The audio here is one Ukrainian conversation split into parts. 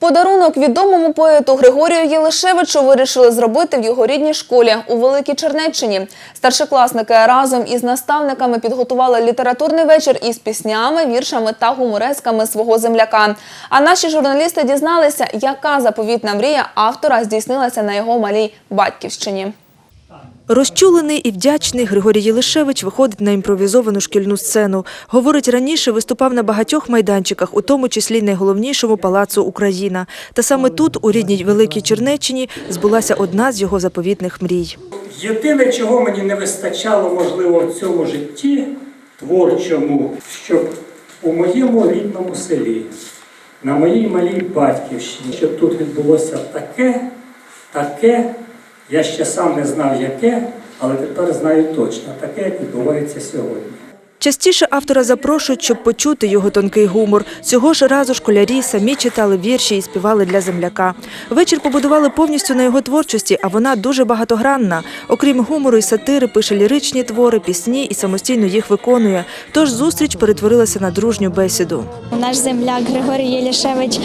Подарунок відомому поету Григорію Єлишевичу вирішили зробити в його рідній школі у Великій Чернеччині. Старшокласники разом із наставниками підготували літературний вечір із піснями, віршами та гуморесками свого земляка. А наші журналісти дізналися, яка заповітна мрія автора здійснилася на його малій батьківщині. Розчулений і вдячний Григорій Єлишевич виходить на імпровізовану шкільну сцену. Говорить, раніше виступав на багатьох майданчиках, у тому числі найголовнішому палацу Україна. Та саме тут, у рідній Великій Чернеччині, збулася одна з його заповітних мрій. Єдине, чого мені не вистачало, можливо, в цьому житті творчому, щоб у моєму рідному селі, на моїй малій батьківщині, щоб тут відбулося таке, таке, я ще сам не знав яке, але тепер знаю точно, таке, як відбувається сьогодні. Частіше автора запрошують, щоб почути його тонкий гумор. Цього ж разу школярі самі читали вірші і співали для земляка. Вечір побудували повністю на його творчості, а вона дуже багатогранна. Окрім гумору і сатири, пише ліричні твори, пісні і самостійно їх виконує. Тож зустріч перетворилася на дружню бесіду. Наш земляк Григорій Єлішевич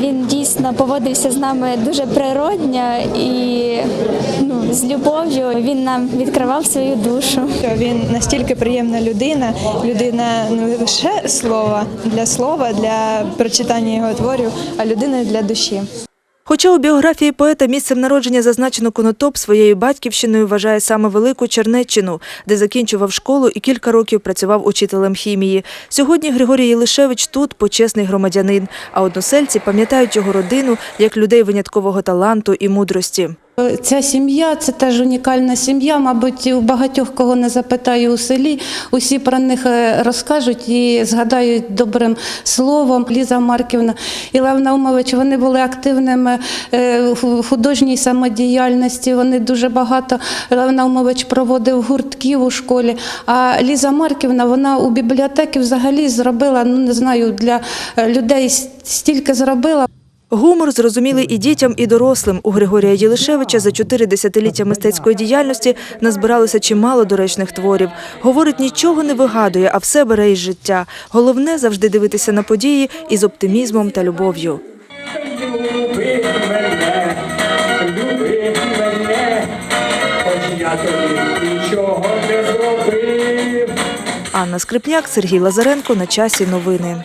він дійсно поводився з нами дуже природньо і ну, з любов'ю. Він нам відкривав свою душу. Він настільки приємна людина, людина не лише слова для слова, для прочитання його творів, а людина для душі. Хоча у біографії поета місцем народження зазначено Конотоп, своєю батьківщиною вважає саме Велику Чернеччину, де закінчував школу і кілька років працював учителем хімії. Сьогодні Григорій Єлишевич тут почесний громадянин, а односельці пам'ятають його родину як людей виняткового таланту і мудрості. Ця сім'я це теж унікальна сім'я. Мабуть, у багатьох кого не запитаю у селі, усі про них е, розкажуть і згадають добрим словом. Ліза Марківна і Лев Наумович, вони були активними е, в художній самодіяльності. Вони дуже багато Лев Наумович проводив гуртків у школі. А Ліза Марківна, вона у бібліотеки взагалі зробила, ну не знаю, для е, людей стільки зробила. Гумор зрозумілий і дітям, і дорослим. У Григорія Єлишевича за чотири десятиліття мистецької діяльності назбиралося чимало доречних творів. Говорить, нічого не вигадує, а все бере із життя. Головне завжди дивитися на події із оптимізмом та любов'ю. Анна Скрипняк, Сергій Лазаренко. На часі новини.